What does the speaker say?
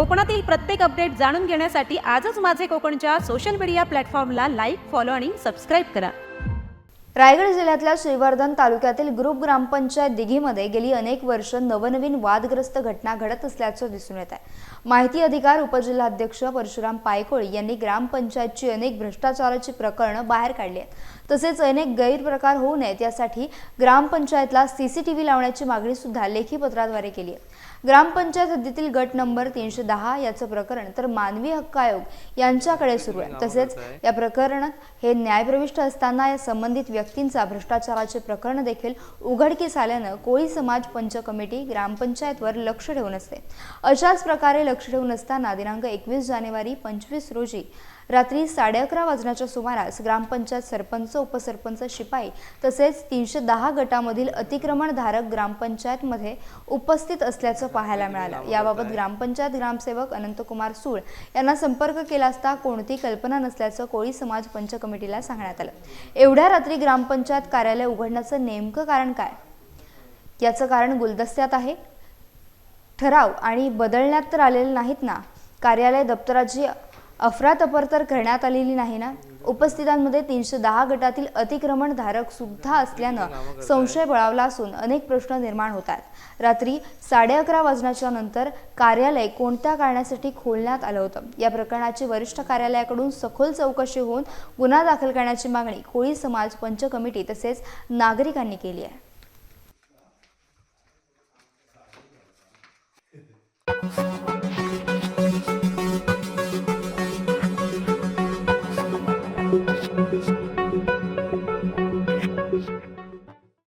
कोकणातील प्रत्येक अपडेट जाणून घेण्यासाठी आजच माझे कोकणच्या सोशल मीडिया प्लॅटफॉर्मला लाईक फॉलो आणि सबस्क्राईब करा. रायगड जिल्ह्यातल्या श्रीवर्धन तालुक्यातील ग्रुप ग्रामपंचायत दिघीमध्ये गेली अनेक वर्ष नवनवीन वादग्रस्त घटना घडत असल्याचं दिसून येत आहे. माहिती अधिकार उपजिल्हाध्यक्ष परशुराम पायकोळी यांनी ग्रामपंचायतची अनेक भ्रष्टाचाराची प्रकरणं बाहेर काढली आहेत. तसेच अनेक गैरप्रकार होऊ नयेत यासाठी ग्रामपंचायतला सीसीटीव्ही लावण्याची मागणी सुद्धा लेखी पत्राद्वारे केली आहे. ग्रामपंचायत हद्दीतील गट नंबर तीनशे दहा याचं प्रकरण तर मानवी हक्क आयोग यांच्याकडे सुरू आहे. तसेच या प्रकरणात हे न्यायप्रविष्ट असताना या संबंधित व्यक्तींचा भ्रष्टाचाराचे प्रकरण देखील उघडकीस आल्यानं कोळी समाज पंच कमिटी ग्रामपंचायतवर लक्ष ठेवून असते. अशाच प्रकारे लक्ष ठेवून असताना दिनांक एकवीस जानेवारी पंचवीस रोजी रात्री साडे अकरा वाजण्याच्या सुमारास ग्रामपंचायत सरपंच उपसरपंच शिपाई तसेच तीनशे दहा गटामधील अतिक्रमणधारक ग्रामपंचायतमध्ये उपस्थित असल्याचं पाहायला मिळालं. याबाबत ग्रामपंचायत ग्रामसेवक अनंतकुमार सूळ यांना संपर्क केला असता कोणती कल्पना नसल्याचं कोळी समाज पंच कमिटीला सांगण्यात आलं. एवढ्या रात्री ग्रामपंचायत कार्यालय उघडण्याचं नेमकं कारण काय? याचं कारण गुलदस्त्यात आहे. ठराव आणि बदलण्यात तर आलेले नाहीत ना? कार्यालय दप्तराची अफरातफर तर करण्यात आलेली नाही ना? उपस्थितांमध्ये तीनशे दहा गटातील अतिक्रमण धारक सुद्धा असल्यानं संशय बळावला असून अनेक प्रश्न निर्माण होत आहेत रात्री साडे अकरा वाजण्याच्या नंतर कार्यालय कोणत्या कारणासाठी खोलण्यात आलं होतं? या प्रकरणाची वरिष्ठ कार्यालयाकडून सखोल चौकशी होऊन गुन्हा दाखल करण्याची मागणी कोळी समाज पंच कमिटी तसेच नागरिकांनी केली आहे.